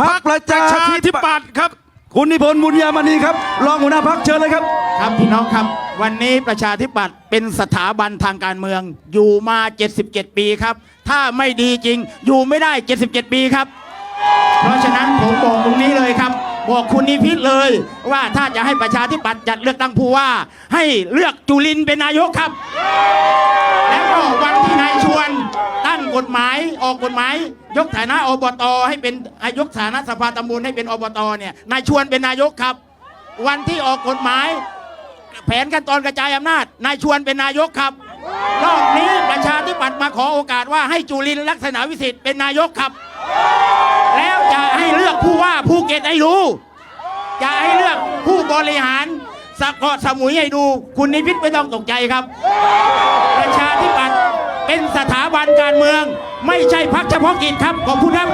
พรรคประชาธิธิปัปัตตย์ย์ครับ คุณนิพนธ์บุญยามณีครับ รองหัวหน้าพักเชิญเลยครับ ครับพี่น้องครับ วันนี้ประชาธิปัตย์เป็นสถาบันทางการเมือง อยู่มา 77 ปีครับ ถ้าไม่ดีจริง อยู่ไม่ได้ 77 ปีครับ เพราะฉะนั้นผมบอกตรงนี้เลยครับบอกคุณนิพิษเลยว่าถ้าจะให้ประชาธิปัตย์จัดเลือกตั้งผู้ว่า ให้เลือกจุลินทร์เป็นนายกครับ แล้วก็วันที่นายชวนตั้งก ฎหมายออกกฎหมาย ยกฐานะอบตให้เป็นอะยกฐานะสภาตำบลให้เป็นอบตเนี่ยนายชวนเป็นนายกครับ วันที่ออกกฎหมาย แผนขั้นตอนกระจายอำนาจนายชวนเป็นนายกครับรอบนี้ประชาธิปัตย์มาขอโอกาสว่าให้จุลินลักษณะวิสิทธิ์เป็นนายกครับ แล้วจะให้เลือกผู้ว่าภูเก็ตให้รู้จะให้เลือกผู้บริหารสะกาะสมุยให้ดู คุณนิพิษไม่ต้องตกใจครับ เป็นสถาบันการเมือง ไม่ใช่พักเฉพาะกิจครับขอบคุณครับ